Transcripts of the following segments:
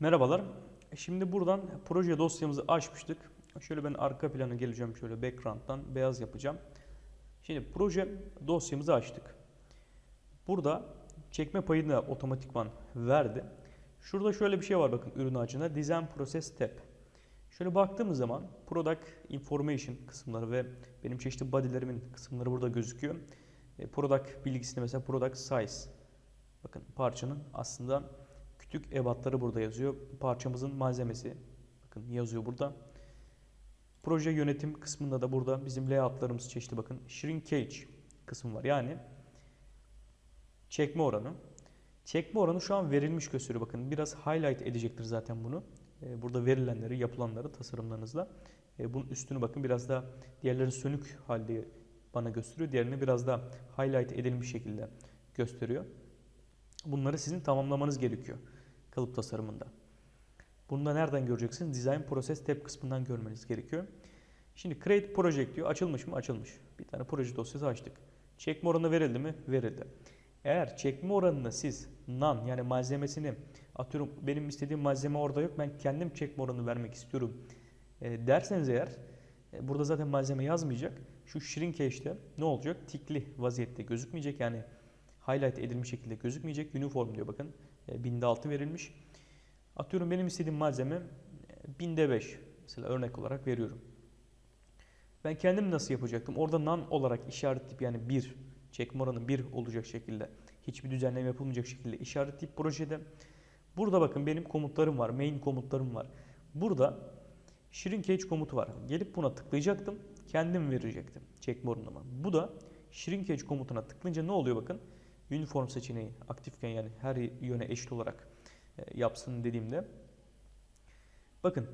Merhabalar. Şimdi buradan proje dosyamızı açmıştık. Şöyle ben arka planı geleceğim şöyle background'dan beyaz yapacağım. Şimdi proje dosyamızı açtık. Burada çekme payını otomatikman verdi. Şurada şöyle bir şey var bakın ürün ağacında Design Process Tab. Şöyle baktığımız zaman Product Information kısımları ve benim çeşitli body'lerimin kısımları burada gözüküyor. E, Product bilgisinde mesela Product Size. Bakın parçanın aslında küçük ebatları burada yazıyor. Parçamızın malzemesi bakın yazıyor burada. Proje yönetim kısmında da burada bizim layoutlarımız çeşitli bakın. Shrinkage kısmı var. Yani çekme oranı. Çekme oranı şu an verilmiş gösteriyor. Bakın biraz highlight edecektir zaten bunu. Ee, Burada verilenleri, yapılanları tasarımlarınızla. Ee, Bunun üstünü bakın biraz daha diğerleri sönük halde bana gösteriyor. Diğerini biraz daha highlight edilmiş şekilde gösteriyor. Bunları sizin tamamlamanız gerekiyor kalıp tasarımında. Bunu da nereden göreceksiniz? Design Process Tab kısmından görmeniz gerekiyor. Şimdi Create Project diyor. Açılmış mı? Açılmış. Bir tane proje dosyası açtık. Çekme oranı verildi mi? Verildi. Eğer çekme oranını siz none yani malzemesini atıyorum benim istediğim malzeme orada yok ben kendim çekme oranı vermek istiyorum e, derseniz eğer e, burada zaten malzeme yazmayacak. Şu shrinkage'de ne olacak? Tikli vaziyette gözükmeyecek yani highlight edilmiş şekilde gözükmeyecek. Uniform diyor bakın. E, binde 6 verilmiş. Atıyorum benim istediğim malzeme e, binde 5 mesela örnek olarak veriyorum. Ben kendim nasıl yapacaktım? Orada none olarak işaretleyip yani 1 çekme oranı 1 olacak şekilde hiçbir düzenleme yapılmayacak şekilde işaretleyip projede burada bakın benim komutlarım var. Main komutlarım var. Burada shrinkage komutu var. Gelip buna tıklayacaktım. Kendim verecektim çekme oranımı. Bu da shrinkage komutuna tıklayınca ne oluyor bakın? Uniform seçeneği aktifken yani her yöne eşit olarak e, yapsın dediğimde bakın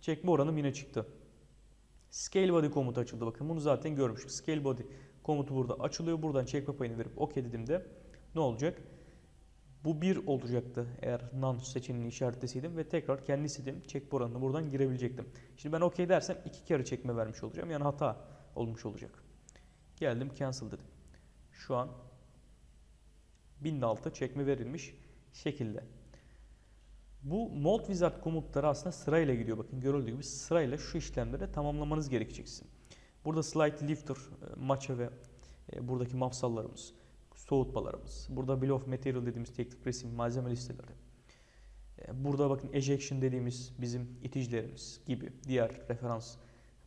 çekme oranım yine çıktı. Scale body komutu açıldı. Bakın bunu zaten görmüştük. Scale body komutu burada açılıyor. Buradan çekme payını verip OK dediğimde ne olacak? Bu 1 olacaktı eğer none seçeneğini işaretleseydim ve tekrar kendi istediğim çekme oranını buradan girebilecektim. Şimdi ben OK dersem iki kere çekme vermiş olacağım. Yani hata olmuş olacak. Geldim cancel dedim. Şu an 1006 çekme verilmiş şekilde. Bu Mold Wizard komutları aslında sırayla gidiyor. Bakın görüldüğü gibi sırayla şu işlemleri tamamlamanız gerekeceksin. Burada slide lifter, e, maça ve e, buradaki mafsallarımız, soğutmalarımız. Burada bill of material dediğimiz teknik resim, malzeme listeleri. E, Burada bakın ejection dediğimiz bizim iticilerimiz gibi diğer referans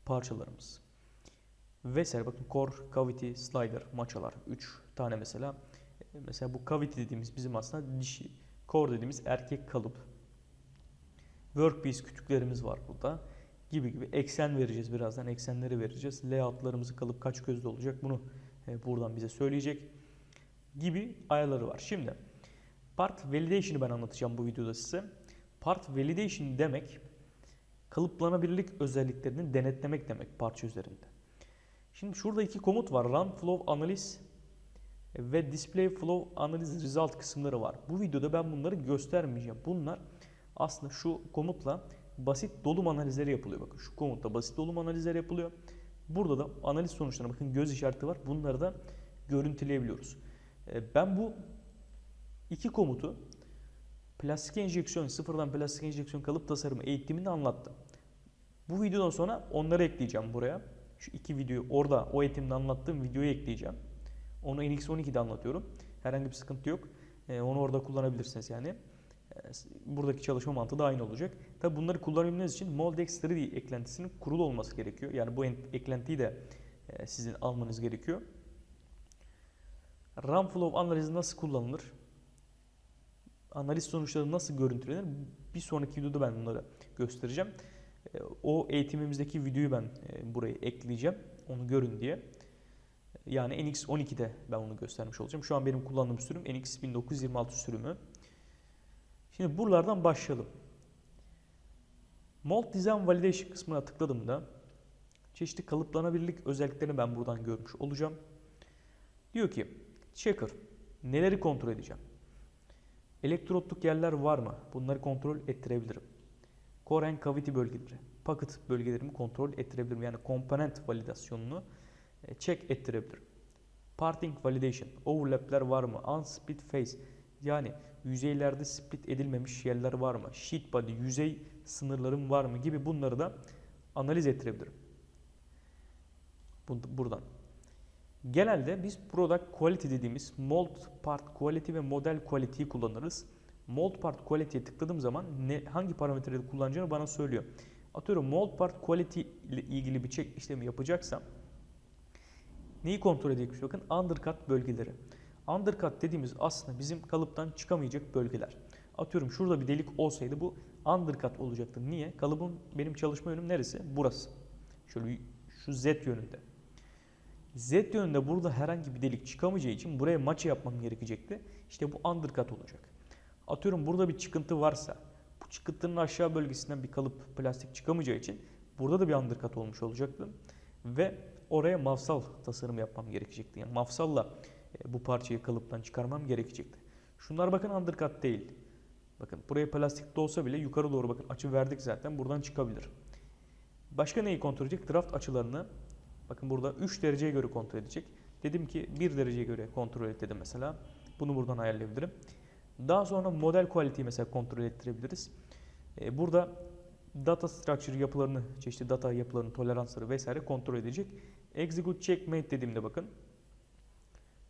parçalarımız. Vesaire bakın core, cavity, slider, maçalar 3 tane mesela. Mesela bu cavity dediğimiz bizim aslında dişi, core dediğimiz erkek kalıp. Workpiece kütüklerimiz var burada gibi gibi eksen vereceğiz birazdan eksenleri vereceğiz layoutlarımızı kalıp kaç gözlü olacak bunu e, buradan bize söyleyecek gibi ayarları var. Şimdi part validation'ı ben anlatacağım bu videoda size. Part validation demek kalıplanabilirlik özelliklerini denetlemek demek parça üzerinde. Şimdi şurada iki komut var. Run flow analysis ve display flow analysis result kısımları var. Bu videoda ben bunları göstermeyeceğim. Bunlar aslında şu komutla basit dolum analizleri yapılıyor. Bakın şu komutta basit dolum analizleri yapılıyor. Burada da analiz sonuçlarına bakın göz işareti var. Bunları da görüntüleyebiliyoruz. E, Ben bu iki komutu plastik enjeksiyon, sıfırdan plastik enjeksiyon kalıp tasarımı eğitimini anlattım. Bu videodan sonra onları ekleyeceğim buraya. Şu iki videoyu orada o eğitimde anlattığım videoyu ekleyeceğim. Onu NX12'de anlatıyorum. Herhangi bir sıkıntı yok. E, Onu orada kullanabilirsiniz yani. E, Buradaki çalışma mantığı da aynı olacak. Tabi bunları kullanabilmeniz için Moldex 3D eklentisinin kurulu olması gerekiyor. Yani bu en- eklentiyi de e, sizin almanız gerekiyor. RAM flow analizi nasıl kullanılır? Analiz sonuçları nasıl görüntülenir? Bir sonraki videoda ben bunları göstereceğim. E, O eğitimimizdeki videoyu ben e, buraya ekleyeceğim. Onu görün diye. Yani NX12'de ben onu göstermiş olacağım. Şu an benim kullandığım sürüm NX 1926 sürümü. Şimdi buralardan başlayalım. Mold Design Validation kısmına tıkladığımda çeşitli kalıplanabilirlik özelliklerini ben buradan görmüş olacağım. Diyor ki checker neleri kontrol edeceğim? Elektrotluk yerler var mı? Bunları kontrol ettirebilirim. Core and cavity bölgeleri, pocket bölgelerimi kontrol ettirebilirim. Yani komponent validasyonunu check ettirebilirim. Parting validation, overlap'ler var mı? Unsplit face, Yani yüzeylerde split edilmemiş yerler var mı? Sheet body, yüzey sınırlarım var mı gibi bunları da analiz ettirebilirim. Bu- Buradan. Genelde biz product quality dediğimiz mold part quality ve model quality'yi kullanırız. Mold part quality'ye tıkladığım zaman ne, hangi parametreleri kullanacağını bana söylüyor. Atıyorum mold part quality ile ilgili bir check işlemi yapacaksam neyi kontrol edecekmiş bakın undercut bölgeleri. Undercut dediğimiz aslında bizim kalıptan çıkamayacak bölgeler. Atıyorum şurada bir delik olsaydı bu undercut olacaktı. Niye? Kalıbın benim çalışma yönüm neresi? Burası. Şöyle şu Z yönünde. Z yönünde burada herhangi bir delik çıkamayacağı için buraya maça yapmam gerekecekti. İşte bu undercut olacak. Atıyorum burada bir çıkıntı varsa bu çıkıntının aşağı bölgesinden bir kalıp plastik çıkamayacağı için burada da bir undercut olmuş olacaktı. Ve oraya mafsal tasarım yapmam gerekecekti. Yani mafsalla e, bu parçayı kalıptan çıkarmam gerekecekti. Şunlar bakın undercut değil. Bakın buraya plastik de olsa bile yukarı doğru bakın açı verdik zaten buradan çıkabilir. Başka neyi kontrol edecek? Draft açılarını bakın burada 3 dereceye göre kontrol edecek. Dedim ki 1 dereceye göre kontrol et dedim mesela. Bunu buradan ayarlayabilirim. Daha sonra model quality'yi mesela kontrol ettirebiliriz. Ee, burada data structure yapılarını, çeşitli data yapılarının toleransları vesaire kontrol edecek. Execute checkmate dediğimde bakın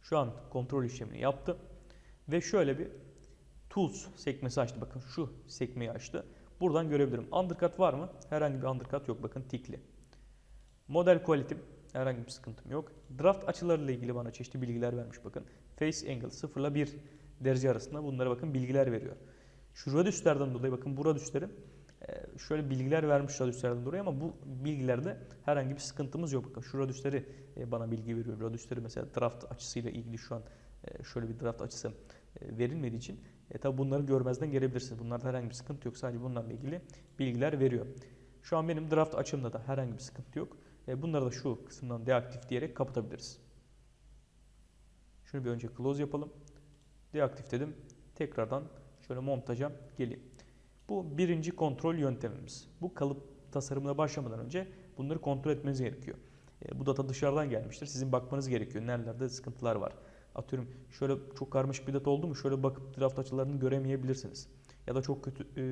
şu an kontrol işlemini yaptı. Ve şöyle bir tools sekmesi açtı. Bakın şu sekmeyi açtı. Buradan görebilirim. Undercut var mı? Herhangi bir undercut yok. Bakın tikli. Model quality herhangi bir sıkıntım yok. Draft açılarıyla ilgili bana çeşitli bilgiler vermiş bakın. Face angle 0 ile 1 derece arasında bunlara bakın bilgiler veriyor. Şu radiuslerden dolayı bakın bu radiusleri e, şöyle bilgiler vermiş radiuslerden dolayı ama bu bilgilerde herhangi bir sıkıntımız yok. Bakın şu radiusleri e, bana bilgi veriyor. Radiusleri mesela draft açısıyla ilgili şu an e, şöyle bir draft açısı e, verilmediği için e, tabi bunları görmezden gelebilirsiniz. Bunlarda herhangi bir sıkıntı yok. Sadece bunlarla ilgili bilgiler veriyor. Şu an benim draft açımda da herhangi bir sıkıntı yok. E, bunları da şu kısımdan deaktif diyerek kapatabiliriz. Şunu bir önce close yapalım. Deaktif dedim. Tekrardan şöyle montaja geleyim. Bu birinci kontrol yöntemimiz. Bu kalıp tasarımına başlamadan önce bunları kontrol etmeniz gerekiyor. E, bu data dışarıdan gelmiştir. Sizin bakmanız gerekiyor. Nerelerde sıkıntılar var. Atıyorum şöyle çok karmaşık bir data oldu mu şöyle bakıp draft açılarını göremeyebilirsiniz. Ya da çok kötü e,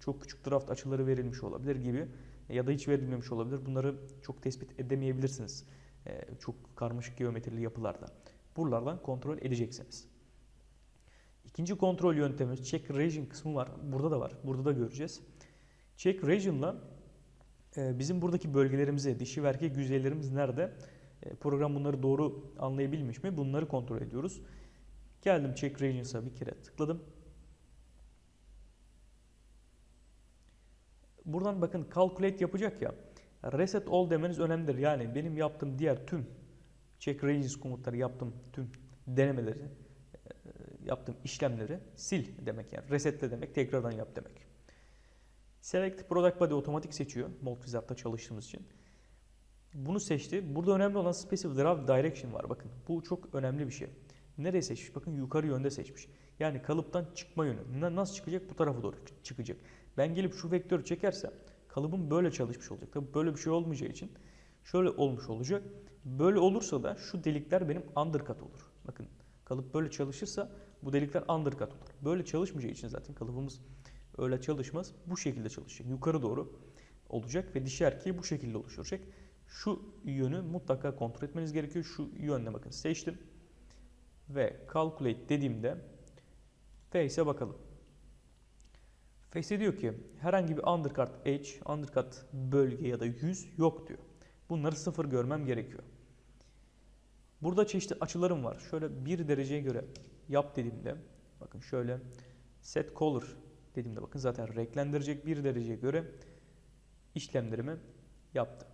çok küçük draft açıları verilmiş olabilir gibi ya da hiç verilmemiş olabilir. Bunları çok tespit edemeyebilirsiniz. E, çok karmaşık geometrili yapılarda. Buralardan kontrol edeceksiniz. İkinci kontrol yöntemimiz check region kısmı var. Burada da var. Burada da göreceğiz. Check region'la e, bizim buradaki bölgelerimizi, dişi ve erkek yüzeylerimiz nerede? E, program bunları doğru anlayabilmiş mi? Bunları kontrol ediyoruz. Geldim check regions'a bir kere tıkladım. Buradan bakın calculate yapacak ya. Reset all demeniz önemlidir. Yani benim yaptığım diğer tüm check regions komutları yaptığım tüm denemeleri yaptığım işlemleri sil demek yani. Resetle demek tekrardan yap demek. Select Product Body otomatik seçiyor. Multiwizard'da çalıştığımız için. Bunu seçti. Burada önemli olan Specific Draft Direction var. Bakın bu çok önemli bir şey. Nereye seçmiş? Bakın yukarı yönde seçmiş. Yani kalıptan çıkma yönü. Nasıl çıkacak? Bu tarafa doğru çıkacak. Ben gelip şu vektörü çekersem kalıbım böyle çalışmış olacak. Tabii böyle bir şey olmayacağı için şöyle olmuş olacak. Böyle olursa da şu delikler benim undercut olur. Bakın kalıp böyle çalışırsa bu delikler undercut olur. Böyle çalışmayacağı için zaten kalıbımız öyle çalışmaz. Bu şekilde çalışacak. Yukarı doğru olacak ve dişi erkeği bu şekilde oluşturacak. Şu yönü mutlaka kontrol etmeniz gerekiyor. Şu yönle bakın seçtim. Ve calculate dediğimde face'e bakalım. Face diyor ki herhangi bir undercut edge, undercut bölge ya da yüz yok diyor. Bunları sıfır görmem gerekiyor. Burada çeşitli açılarım var. Şöyle bir dereceye göre yap dediğimde bakın şöyle set color dediğimde bakın zaten renklendirecek bir dereceye göre işlemlerimi yaptı.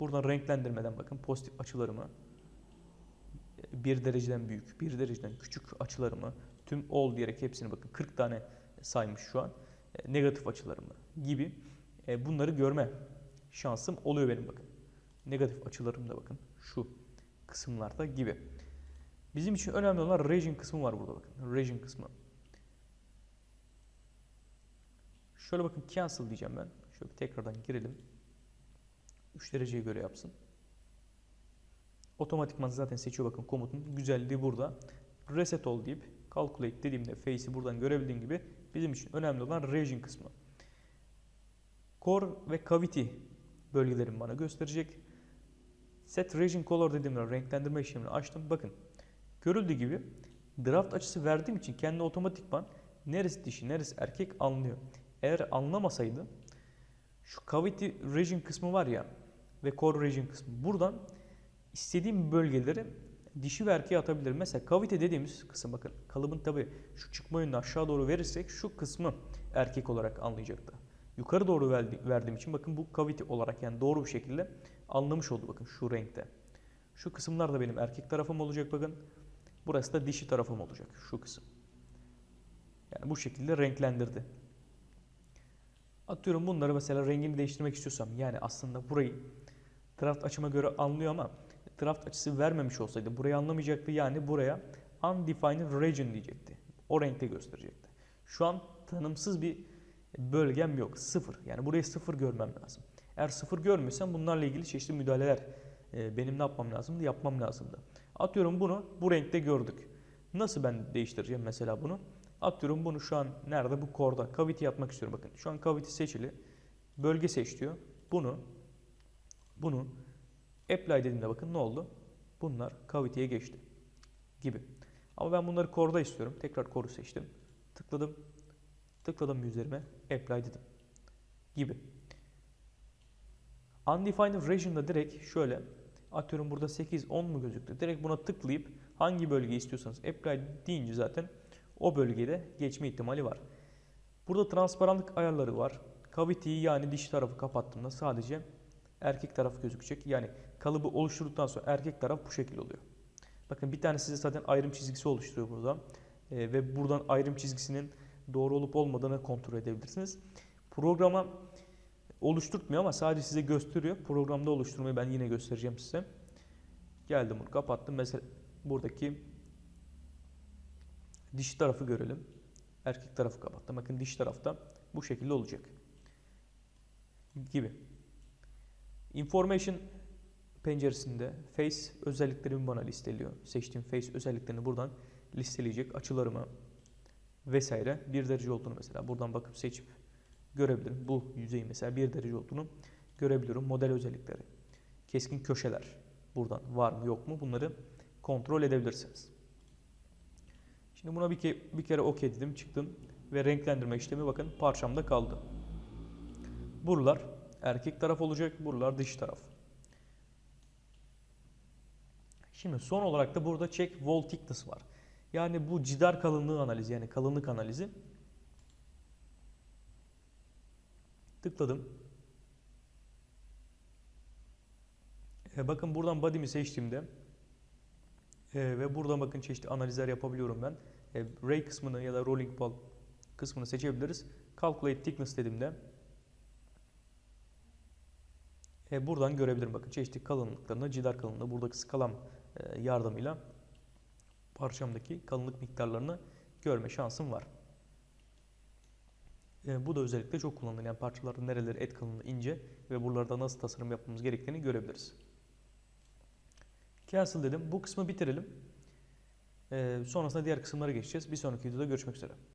Buradan renklendirmeden bakın pozitif açılarımı bir dereceden büyük, bir dereceden küçük açılarımı tüm all diyerek hepsini bakın 40 tane saymış şu an. E, negatif açılarımı gibi e, bunları görme şansım oluyor benim bakın. Negatif açılarım da bakın şu kısımlarda gibi. Bizim için önemli olan region kısmı var burada bakın. Region kısmı. Şöyle bakın cancel diyeceğim ben. Şöyle bir tekrardan girelim. 3 dereceye göre yapsın. Otomatikman zaten seçiyor bakın komutun güzelliği burada. Reset ol deyip Calculate dediğimde face'i buradan görebildiğin gibi bizim için önemli olan region kısmı. Core ve cavity bölgelerini bana gösterecek. Set region color dediğimde renklendirme işlemini açtım. Bakın görüldüğü gibi draft açısı verdiğim için kendi otomatikman neresi dişi neresi erkek anlıyor. Eğer anlamasaydı şu cavity region kısmı var ya ve core region kısmı buradan istediğim bölgeleri dişi ve erkeğe atabilirim. Mesela cavity dediğimiz kısım bakın kalıbın tabi şu çıkma yönünü aşağı doğru verirsek şu kısmı erkek olarak anlayacaktı. Yukarı doğru verdi- verdiğim için bakın bu cavity olarak yani doğru bir şekilde anlamış oldu bakın şu renkte. Şu kısımlar da benim erkek tarafım olacak bakın. Burası da dişi tarafım olacak şu kısım. Yani bu şekilde renklendirdi. Atıyorum bunları mesela rengini değiştirmek istiyorsam yani aslında burayı draft açıma göre anlıyor ama draft açısı vermemiş olsaydı burayı anlamayacaktı yani buraya undefined region diyecekti. O renkte gösterecekti. Şu an tanımsız bir bölgem yok. Sıfır. Yani burayı sıfır görmem lazım. Eğer sıfır görmüyorsam bunlarla ilgili çeşitli müdahaleler e, benim ne yapmam lazımdı? Yapmam lazımdı. Atıyorum bunu bu renkte gördük. Nasıl ben değiştireceğim mesela bunu? Atıyorum bunu şu an nerede? Bu core'da. Cavity yapmak istiyorum. Bakın şu an cavity seçili. Bölge seç diyor. Bunu bunu apply dediğimde bakın ne oldu? Bunlar cavity'ye geçti. Gibi. Ama ben bunları core'da istiyorum. Tekrar core'u seçtim. Tıkladım. Tıkladım üzerime. Apply dedim. Gibi. Undefined region'da direkt şöyle atıyorum burada 8 10 mu gözüktü? Direkt buna tıklayıp hangi bölgeyi istiyorsanız apply deyince zaten o bölgede geçme ihtimali var. Burada transparanlık ayarları var. Cavity'yi yani dişi tarafı kapattığımda sadece erkek taraf gözükecek. Yani kalıbı oluşturduktan sonra erkek taraf bu şekilde oluyor. Bakın bir tane size zaten ayrım çizgisi oluşturuyor burada. Ee, ve buradan ayrım çizgisinin doğru olup olmadığını kontrol edebilirsiniz. Programa oluşturtmuyor ama sadece size gösteriyor. Programda oluşturmayı ben yine göstereceğim size. Geldim bunu kapattım. Mesela buradaki dişi tarafı görelim. Erkek tarafı kapattım. Bakın diş tarafta bu şekilde olacak. Gibi. Information penceresinde face özelliklerimi bana listeliyor. Seçtiğim face özelliklerini buradan listeleyecek. Açılarımı vesaire bir derece olduğunu mesela buradan bakıp seçip görebilirim. Bu yüzeyin mesela bir derece olduğunu görebiliyorum. Model özellikleri, keskin köşeler buradan var mı yok mu bunları kontrol edebilirsiniz. Şimdi buna bir, ke bir kere OK dedim çıktım ve renklendirme işlemi bakın parçamda kaldı. Buralar erkek taraf olacak, buralar dişi taraf. Şimdi son olarak da burada check wall thickness var. Yani bu cidar kalınlığı analizi yani kalınlık analizi. Tıkladım. E, bakın buradan body'mi seçtiğimde e, ve buradan bakın çeşitli analizler yapabiliyorum ben. E, ray kısmını ya da rolling ball kısmını seçebiliriz. Calculate thickness dediğimde e, buradan görebilirim. Bakın çeşitli kalınlıklarını, cidar kalınlığı buradaki skalam e, yardımıyla parçamdaki kalınlık miktarlarını görme şansım var. E, bu da özellikle çok kullanılır. Yani parçaların nereleri et kalınlığı ince ve buralarda nasıl tasarım yapmamız gerektiğini görebiliriz. Cancel dedim. Bu kısmı bitirelim. E, sonrasında diğer kısımlara geçeceğiz. Bir sonraki videoda görüşmek üzere.